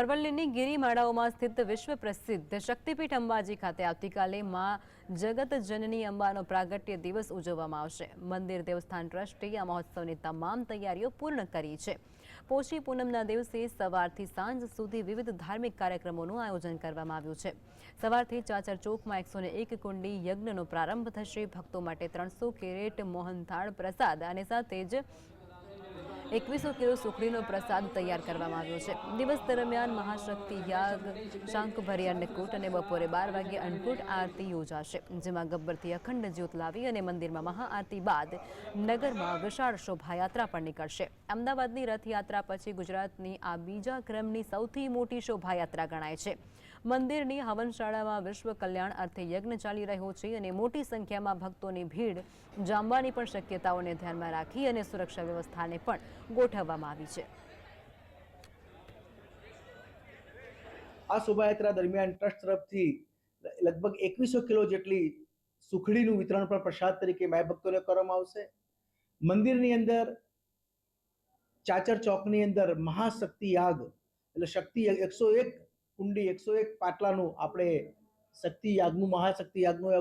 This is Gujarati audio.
અરવલ્લીની ગિરિમાળાઓમાં સ્થિત વિશ્વ પ્રસિદ્ધ શક્તિપીઠ અંબાજી ખાતે આવતીકાલે માં જગત જનની અંબાનો પ્રાગટ્ય દિવસ ઉજવવામાં આવશે. મંદિર દેવસ્થાન ટ્રસ્ટે આ મહોત્સવની તમામ તૈયારીઓ પૂર્ણ કરી છે. પોષી પૂનમના દિવસે સવારથી સાંજ સુધી વિવિધ ધાર્મિક કાર્યક્રમોનું આયોજન કરવામાં આવ્યું છે. સવારથી ચાચર ચોકમાં એકસો એક કુંડી યજ્ઞનો પ્રારંભ થશે. ભક્તો માટે ત્રણસો કેરેટ મોહનથાળ પ્રસાદ અને સાથે જ એકવીસો કિલો સુખડીનો પ્રસાદ તૈયાર કરવામાં આવ્યો છે. દિવસ દરમિયાન મહાશક્તિ યાગ શાંખભરી અન્નકૂટ અને બપોરે બાર વાગ્યે અન્નકૂટ આરતી યોજાશે, જેમાં ગબ્બરથી અખંડ જ્યોત લાવી અને મંદિરમાં મહાઆરતી બાદ નગરમાં વિશાળ શોભાયાત્રા પણ નીકળશે. અમદાવાદની રથયાત્રા પછી ગુજરાતની આ બીજા ક્રમની સૌથી મોટી શોભાયાત્રા ગણાય છે. મંદિરની હવનશાળામાં વિશ્વ કલ્યાણ અર્થે યજ્ઞ ચાલી રહ્યો છે અને મોટી સંખ્યામાં ભક્તોની ભીડ જામવાની પણ શક્યતાઓને ધ્યાનમાં રાખી અને સુરક્ષા વ્યવસ્થાને પણ ગોઠવવામાં આવી છે. આ શોભાયાત્રા દરમિયાન ટ્રસ્ટ તરફથી લગભગ એકવીસો કિલો જેટલી સુખડીનું વિતરણ પણ પ્રસાદ તરીકે માય ભક્તોને કરવામાં આવશે. મંદિરની અંદર, ચાચર ચોકની અંદર મહાશક્તિ યાગ, એટલે શક્તિ એકસો એક કુંડી, એકસો એક પાટલાનું આપણે શક્તિ યાગનું, મહાશક્તિ યાગનું